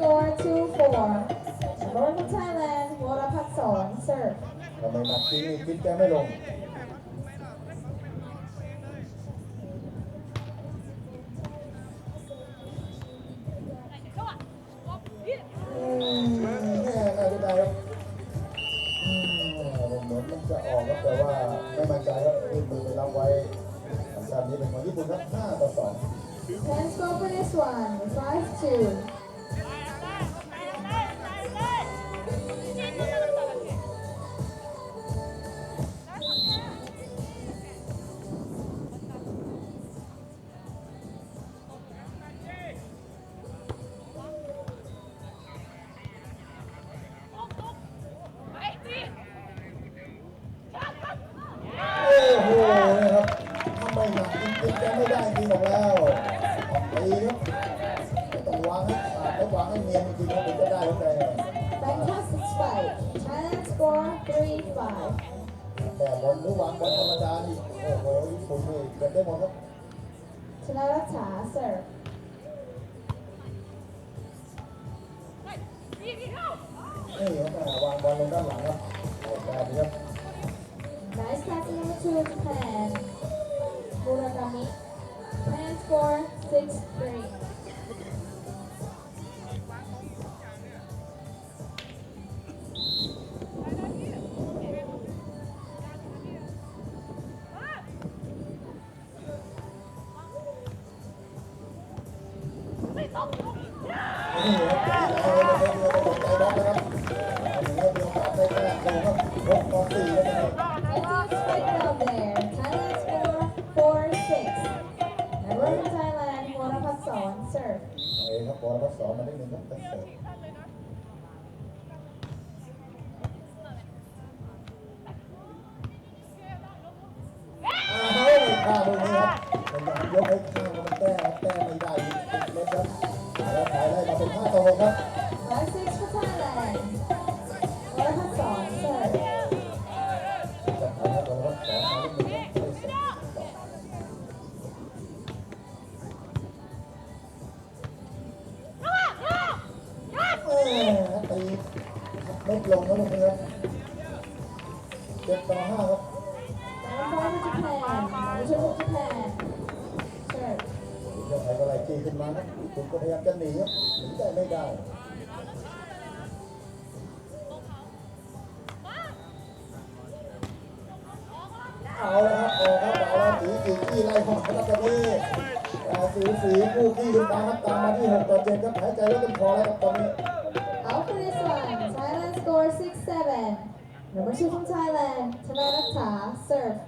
Score two four. Thailand, Wora Pakson, serve. It's great. เอาละครับออกครับบ่าวราศีสีที่ไล่หอกครับตอนนี้ราศีสีคู่ขี้ลุงตาครับตามมาที่หกต่อเจ็ดครับหายใจแล้วเป็นพอแล้วครับตอนนี้ Out for this one, Thailand score 6-7. Number two from Thailand, Tananakta, serve.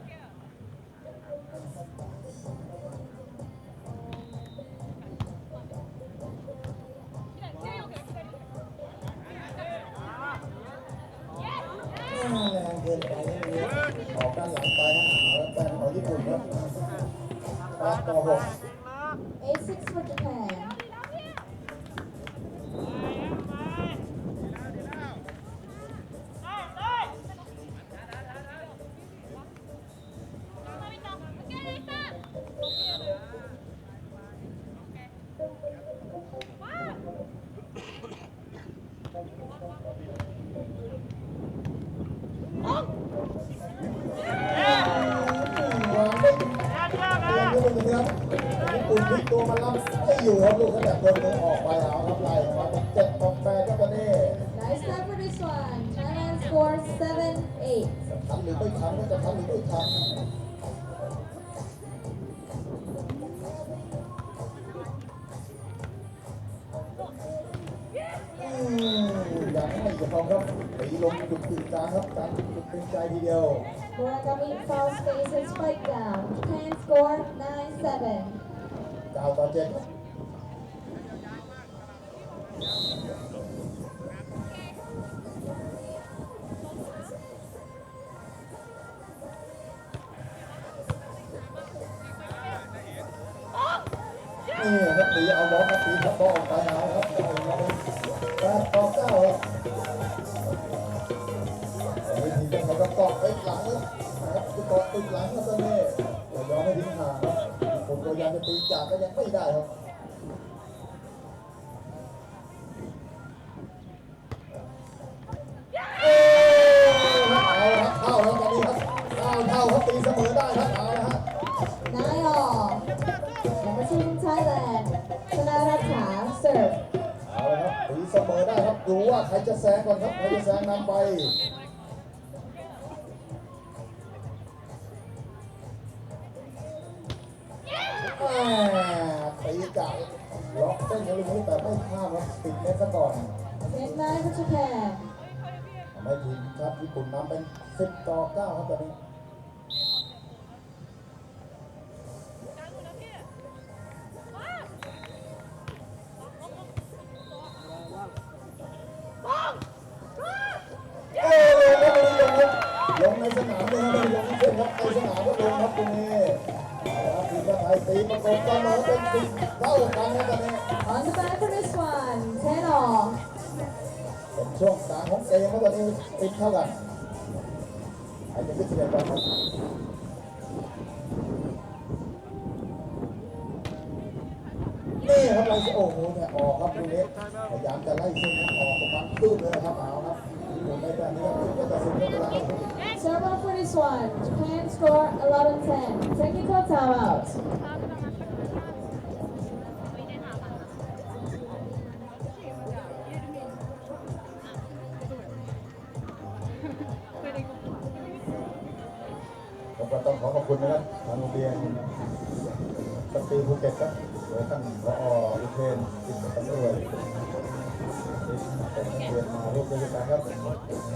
จะพร้อมครับตีลงจุดตึงกลางครับกลางจุดตึงใจทีเดียว Murakami fouls faces fight down. 10 score 9 7. เก้าต่อเจ็ด ตีจากก็ยังไม่ได้ครับเออเอาครับเข้าแล้วตอนนี้ครับเข้าเข้าครับตีเสมอได้ครับน้าออกแล้วชิงไทแลนชนะรัฐาเสร์ฟเอาละครับตีเสมอได้ครับดูว่าใครจะแซงก่อนครับใครจะแซงนำไป นี้แต่ไม่ข้ามครับติดเน็ตซะก่อน Set nine for Japan. ทำให้ทีมชาติญี่ปุ่นนำเป็น 10 ต่อ 9 ครับตอนนี้ อนนี้ติดเท่ากันใครจะขึ้นสิบเอ็ดก่อนครับนี่ครับเราโอ้โหเนี่ยออกครับตรงนี้พยายามจะไล่เส้นนั้นออกประมาณตื้นเลยนะครับเอาครับผมในแบบนี้ครับก็จะสุดยอดแล้วครับ Serve up for this one. Japan score 11-10. Technical timeout. เก็ตครับโดยท่านผออุเทนสิทธิ์ตำรวจที่เป็นเรียนมาร่วมด้วยกันครับ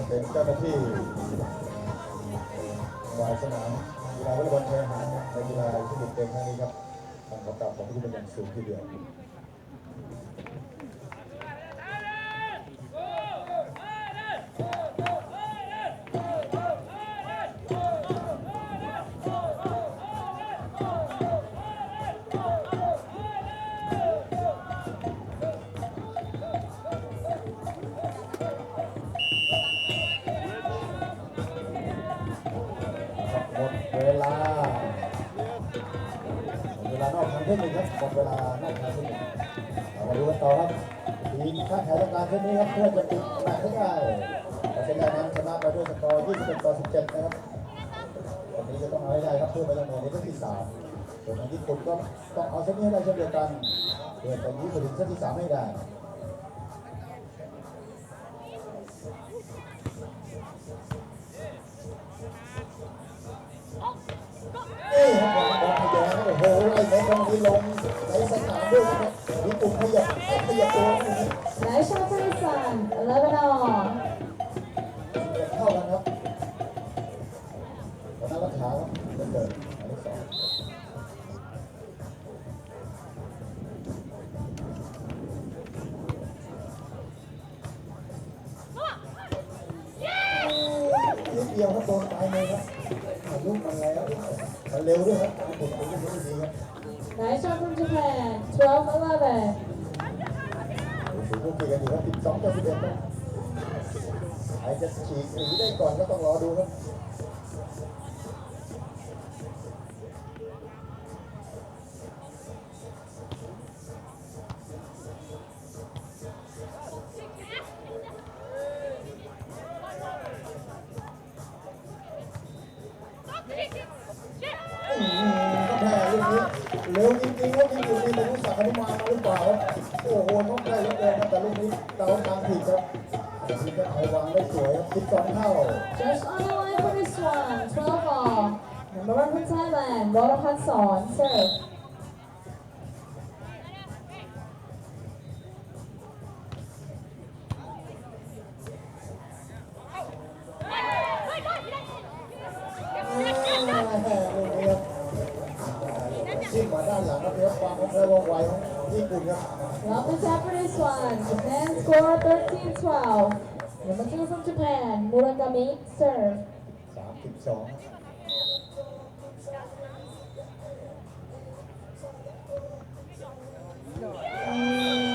เป็นเจ้าหน้าที่ฝ่ายสนามกีฬาวอลเลย์บอลชายหาดในกีฬาที่บุกเกมครั้งนี้ครับต้องขอกราบขอบพระคุณเป็นอย่างสูงทีเดียว ครับเพื่อจะปิดแมตช์ให้ได้แต่เช่นนั้นชนะไปด้วยสกอร์21ต่อ17นะครับวันนี้จะต้องเอาให้ได้ครับเพื่อไปลงในเซตที่3ส่วนทางญี่ปุ่นก็ต้องเอาเซตนี้ให้ได้เช่นเดียวกันเพื่อจะยื้อไปถึงเซตที่3ให้ได้นี่ครับบอลบอลทะยานโอ้โหไล่ในตรงนี้ลงในสนามด้วยครับ ญี่ปุ่นขยับขยับตัวตรงนี้ Nice shot for this one. 11 all. เข้ เร็วด้วยครับญี่ปุ่นเป็นลูกที่ดีครับ Nice shot from Japan. 12-11. สูงพวกเกียกันอยู่ครับ12ต่อ11ครับใครจะฉีกหนีได้ก่อนก็ต้องรอดูครับ ล่วว่องไวของญี่ปุ่นครับ Love the tap for this one. Japan score 13-12. Number two from Japan. Murakami. Serve. 32อื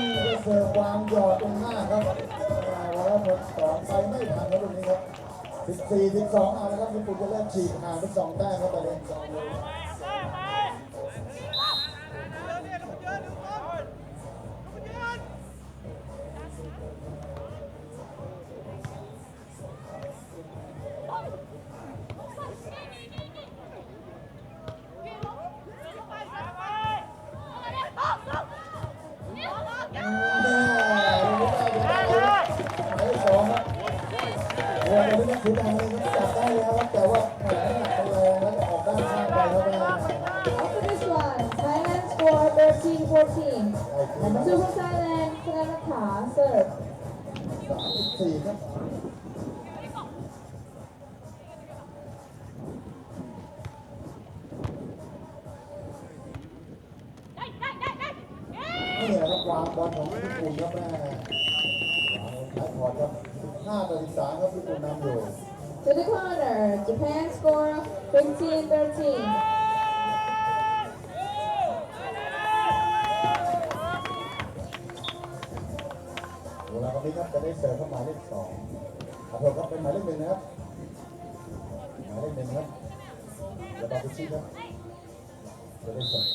มเสิร์ฟวางหยอดตรงหน้าครับแล้วผลสองไปไม่ทันครับลูกนี้ครับ14 12เอาแล้วครับญี่ปุ่นจะเริ่มฉีกห่างเป็นสองแต้มครับตอนนี้ ได้คืน Number นะ two from Thailand, Kanaka, serve. สามสิบสี่ครับนี่ครับวางบอลของญี่ปุ่นครับแม่วางท้ายพอครับห้าต่อสิบสามครับญี่ปุ่นนำอยู่ To the corner, Japan score 15-13. ตรงนี้ครับจอเข้ามาเลขสองขอโทษครับเป็นหมายเลขหนึ่งนะครับหมายเลขหนึ่งครับเดี๋ยวบาบุชิครับจะได้เสิร์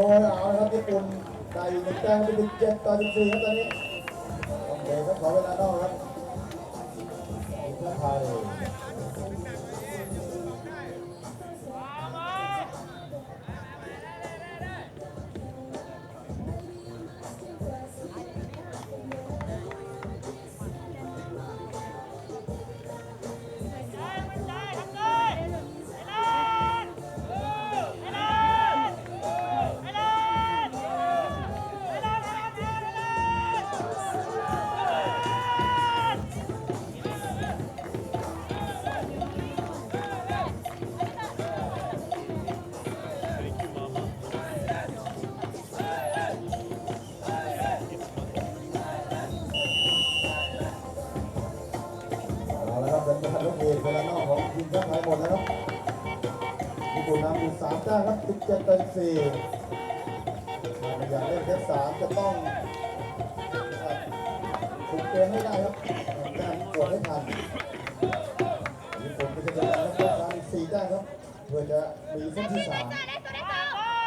โอ้โหเอาครับญี่ปุ่นได้อีกหนึ่งแต้มเป็นเจ็ดต่อสิบสี่ครับตอนนี้โอเคครับขอเวลานอกครับ จ็ดต่อสิบสี่าอยากเล่นแค่สามจะต้องถูกเกมให้ได้ครับแต้มกดให้ทันญี่ปุ่นก็จะได้รับเซตสามสี่ได้ครับเพื่อจะมีเส้นที่สาม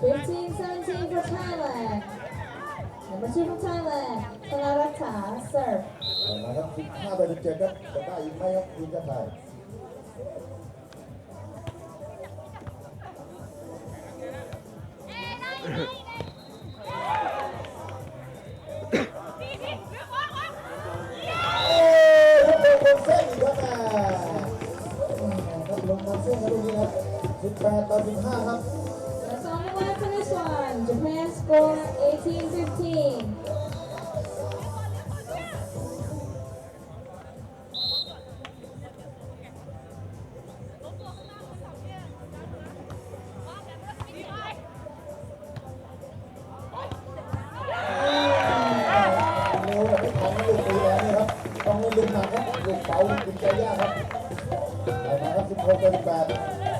15-17 for Thailand. Number two from Thailand, Kanarata, serve. เอาละครับ15ต่อ17ครับจะได้อีกไหมครับทีมชาติไทยโอ้ยครับลงบนเส้นอีกครับแม่ครับลงบนเส้นครับลูกนี้ครับ18ต่อ15ครับ score 18-15. เร็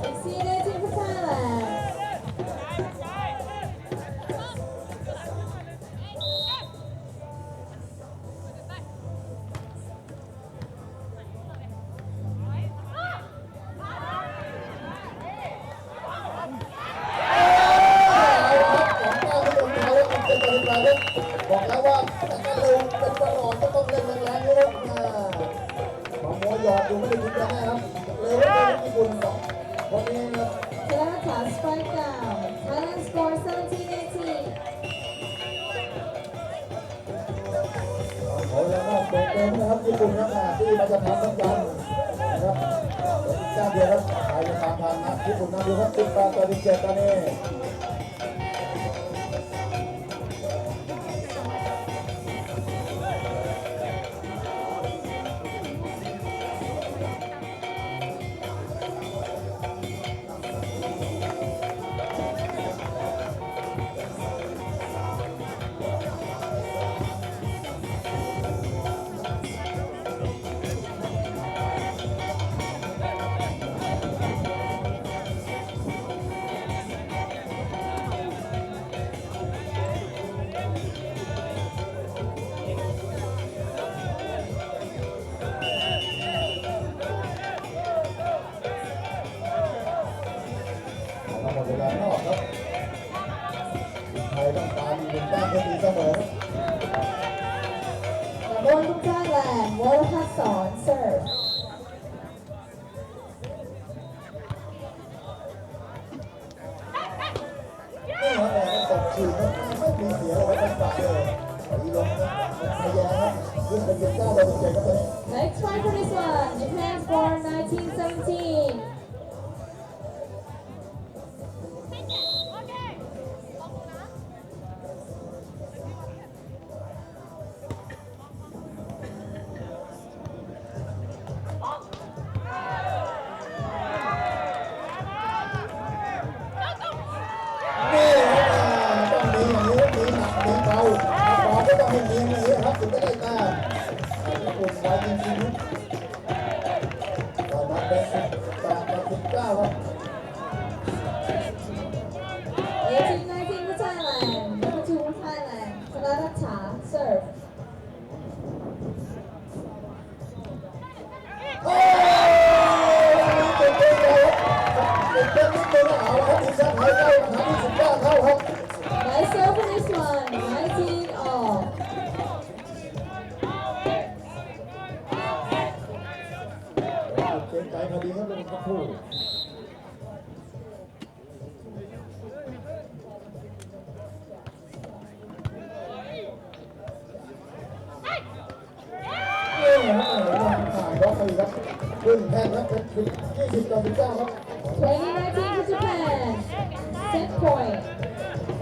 หยอดอยู่ไม่ได้กินกันแน่ครับเลยเป็นญี่ปุ่นคนนี้นะครับ Tanaka strike down Thailand score 17-18ขอแล้วก็ตกเกมนะครับญี่ปุ่นครับที่มาจะทำเหมือนกันนะครับด้านเดียวครับขายจะตามทันนะญี่ปุ่นนำอยู่ครับ18ต่อ17ตอนนี้ Next one for this one, Japan's born 1917. 2019 to Japan, set point.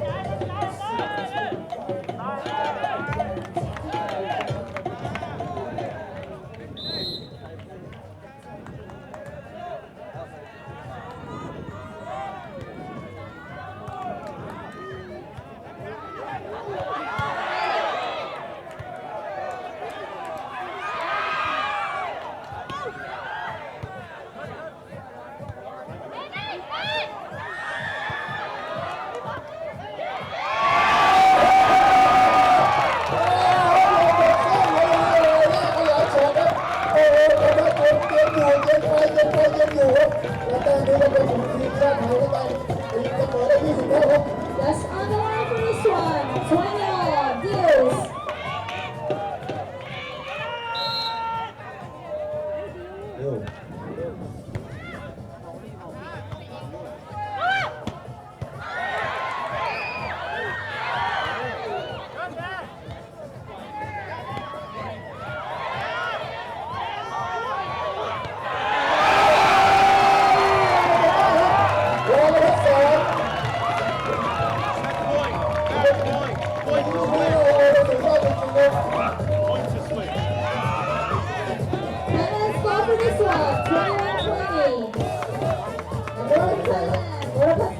That's on the line for this one.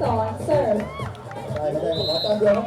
สอนเสิร์ฟ ได้ไม่ได้ขอตามเดียว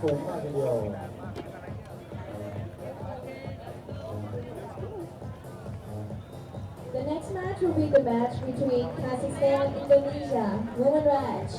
สูงมากทีเดียว The next match will be the match between Kazakhstan and Indonesia. Women match.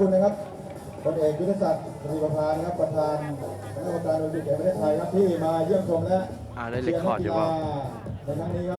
คุณนะครับพลเอกยุทธศักดิ์ศรีประพานะครับประธานคณะกรรมการโอลิมปิกแห่งประเทศไทยครับที่มาเยี่ยมชมและอ่าได้ record อยู่เปล่าในครั้งนี้ครับ